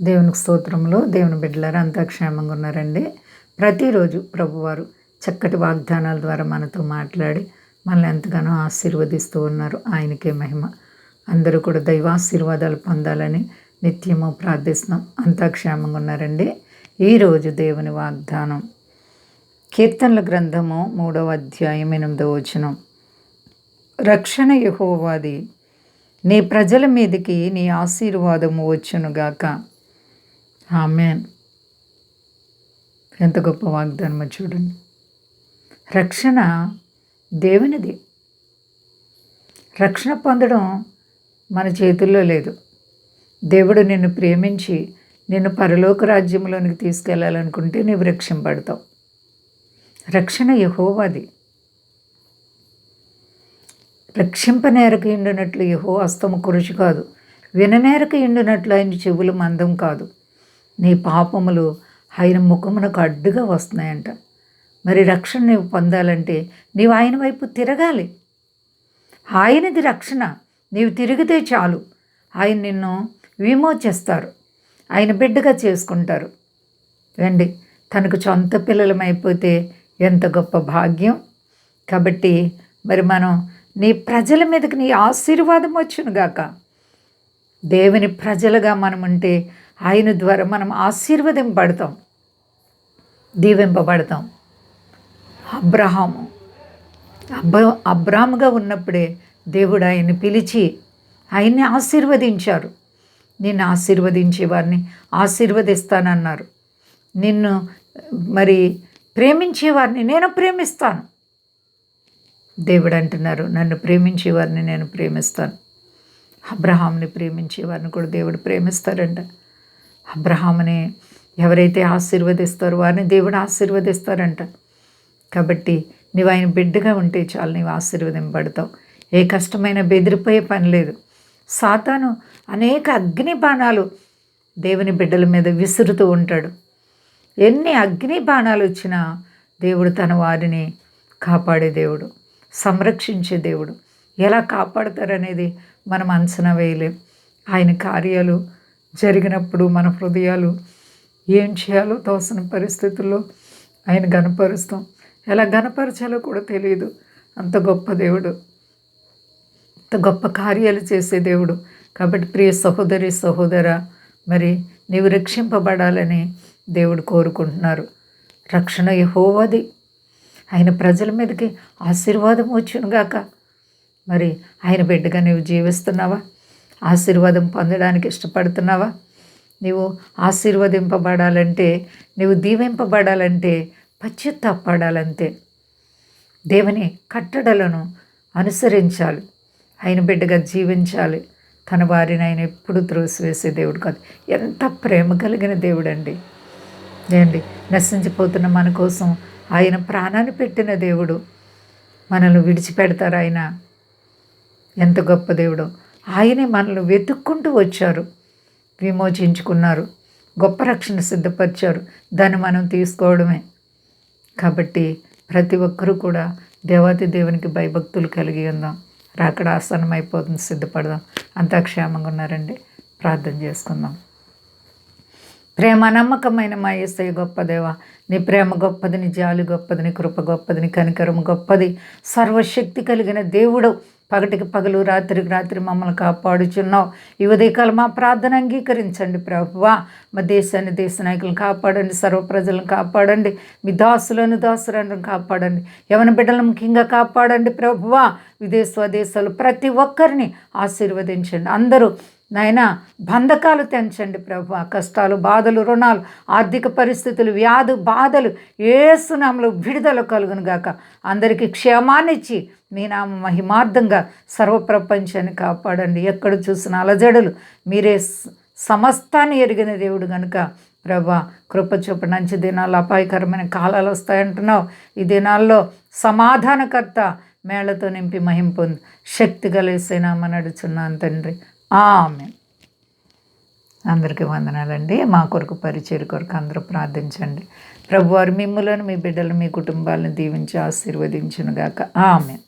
దేవునికి స్తోత్రంలో దేవుని బిడ్డలారా అంతా క్షేమంగా ఉన్నారండి. ప్రతిరోజు ప్రభువారు చక్కటి వాగ్దానాల ద్వారా మనతో మాట్లాడి మనల్ని ఎంతగానో ఆశీర్వదిస్తూ ఉన్నారు. ఆయనకే మహిమ. అందరూ కూడా దైవాశీర్వాదాలు పొందాలని నిత్యము ప్రార్థిస్తున్నాం. అంతా క్షేమంగా ఉన్నారండి. ఈరోజు దేవుని వాగ్దానం. కీర్తనల గ్రంథము మూడవ అధ్యాయం ఎనిమిదవ వచనం. రక్షణ యహోవాది నీ ప్రజల మీదకి నీ ఆశీర్వాదము వచ్చునుగాక. ఆమెన్. ఎంత గొప్ప వాగ్దానమో చూడండి. రక్షణ దేవునిది. రక్షణ పొందడం మన చేతుల్లో లేదు. దేవుడు నిన్ను ప్రేమించి నిన్ను పరలోక రాజ్యంలోనికి తీసుకెళ్ళాలనుకుంటే నీవు రక్షింపడతావు రక్షణ యహోవాది. రక్షింపనేరకు ఎండునట్లు యహో అస్తము కురుచు కాదు. విననేరకు ఎండునట్లు ఆయన చెవులు మందం కాదు. నీ పాపములు ఆయన ముఖమునకు అడ్డుగా వస్తున్నాయంట. మరి రక్షణ నీవు పొందాలంటే నీవు ఆయన వైపు తిరగాలి. ఆయనది రక్షణ. నీవు తిరిగితే చాలు. ఆయన నిన్ను విమోచిస్తారు. ఆయన బిడ్డగా చేసుకుంటారు. రండి తనకు సొంత పిల్లలమైపోతే ఎంత గొప్ప భాగ్యం. కాబట్టి మరి మనం నీ ప్రజల మీదకి నీ ఆశీర్వాదం వచ్చునుగాక దేవుని ప్రజలుగా మనం ఉంటే ఆయన ద్వారా మనం ఆశీర్వదింపబడతాం దీవింపబడతాం. అబ్రహాము. అబ్బ అబ్రాముగా ఉన్నప్పుడే దేవుడు ఆయన్ని పిలిచి ఆయన్ని ఆశీర్వదించారు. నిన్ను ఆశీర్వదించే వారిని ఆశీర్వదిస్తానన్నారు. నిన్ను మరి ప్రేమించే వారిని నేను ప్రేమిస్తాను. దేవుడు అంటున్నారు నన్ను ప్రేమించే వారిని నేను ప్రేమిస్తాను. అబ్రహాంని ప్రేమించే వారిని కూడా దేవుడు ప్రేమిస్తారంట అబ్రహాముని ఎవరైతే ఆశీర్వదిస్తారో వారిని దేవుడు ఆశీర్వదిస్తారంట. కాబట్టి నీవు ఆయన బిడ్డగా ఉంటే చాలు నీవు ఆశీర్వదింపబడతావు. ఏ కష్టమైన బెదిరిపోయే పని లేదు. సాతాను అనేక అగ్ని బాణాలు దేవుని బిడ్డల మీద విసురుతూ ఉంటాడు. ఎన్ని అగ్ని బాణాలు వచ్చినా దేవుడు తన వారిని కాపాడే దేవుడు సంరక్షించే దేవుడు. ఎలా కాపాడతారనేది మనం అంచనా వేయలేం. ఆయన కార్యాలు జరిగినప్పుడు మన హృదయాలు ఏం చేయాలో తోసిన పరిస్థితుల్లో ఆయన గనపరుస్తాం. ఎలా గనపరచాలో కూడా తెలియదు. అంత గొప్ప దేవుడు. అంత గొప్ప కార్యాలు చేసే దేవుడు. కాబట్టి ప్రియ సహోదరి సహోదర మరి నీవు రక్షింపబడాలని దేవుడు కోరుకుంటున్నారు. రక్షణ యహోవది. ఆయన ప్రజల మీదకి ఆశీర్వాదం వచ్చునుగాక. మరి ఆయన బిడ్డగా నీవు జీవిస్తున్నావా? ఆశీర్వాదం పొందడానికి ఇష్టపడుతున్నావా? నీవు ఆశీర్వదింపబడాలంటే నీవు దీవింపబడాలంటే పశ్చాత్తాపడాలంతే దేవుని కట్టడలను అనుసరించాలి. ఆయన బిడ్డగా జీవించాలి. తన వారిని ఆయన ఎప్పుడు త్రోసివేసే దేవుడు కాదు. ఎంత ప్రేమ కలిగిన దేవుడు అండి ఏండి నశించిపోతున్న మన కోసం ఆయన ప్రాణాన్ని పెట్టిన దేవుడు. మనల్ని విడిచిపెడతారు ఆయన. ఎంత గొప్ప దేవుడు. ఆయనే మనల్ని వెతుక్కుంటూ వచ్చారు. విమోచించుకున్నారు. గొప్ప రక్షణ సిద్ధపరిచారు. దాన్ని మనం తీసుకోవడమే. కాబట్టి ప్రతి ఒక్కరూ కూడా దేవాతి దేవునికి భయభక్తులు కలిగి ఉందాం. రాకడ ఆసనం అయిపోతుంది. సిద్ధపడదాం. అంతా క్షేమంగా ఉన్నారండి. ప్రార్థన చేసుకుందాం. ప్రేమ నమ్మకమైన మా ఏసయ్య గొప్ప దేవ నీ ప్రేమ గొప్పది నీ జాలి గొప్పది నీ కృప గొప్పది నీ కనికరం గొప్పది. సర్వశక్తి కలిగిన దేవుడు పగటికి పగలు రాత్రికి రాత్రి మమ్మల్ని కాపాడుచున్నావు. ఈ ఉదయకాలం మా ప్రార్థన అంగీకరించండి ప్రభువా. మా దేశాన్ని దేశ నాయకులను కాపాడండి సర్వ ప్రజలను కాపాడండి. మీ దాసులను దాసులను కాపాడండి. యవన బిడ్డలను ముఖ్యంగా కాపాడండి ప్రభువా. విదేశ స్వదేశాలు ప్రతి ఒక్కరిని ఆశీర్వదించండి. అందరూ నాయన బంధకాలు తెంచండి ప్రభు. కష్టాలు బాధలు రుణాలు ఆర్థిక పరిస్థితులు వ్యాధు బాధలు ఏసునామలు విడుదల కలుగును గాక. అందరికీ క్షేమాన్నిచ్చి మీ నామ మహిమార్థంగా సర్వప్రపంచాన్ని కాపాడండి. ఎక్కడ చూసిన అలజడులు. మీరే సమస్తాన్ని ఎరిగిన దేవుడు కనుక ప్రభా. కృప చూప మంచి దినాలు అపాయకరమైన కాలాలు వస్తాయంటున్నావు. ఈ దినాల్లో సమాధానకర్త మేళ్ళతో నింపి మహిం శక్తి కలిసేనామ నడుచున్నాను తండ్రి. ఆమె అందరికీ వందనాలండి. మా కొరకు పరిచయ కొరకు అందరూ ప్రార్థించండి. ప్రభువారు మిమ్మలను మీ బిడ్డలు మీ కుటుంబాలను దీవించి ఆశీర్వదించునుగాక. ఆమె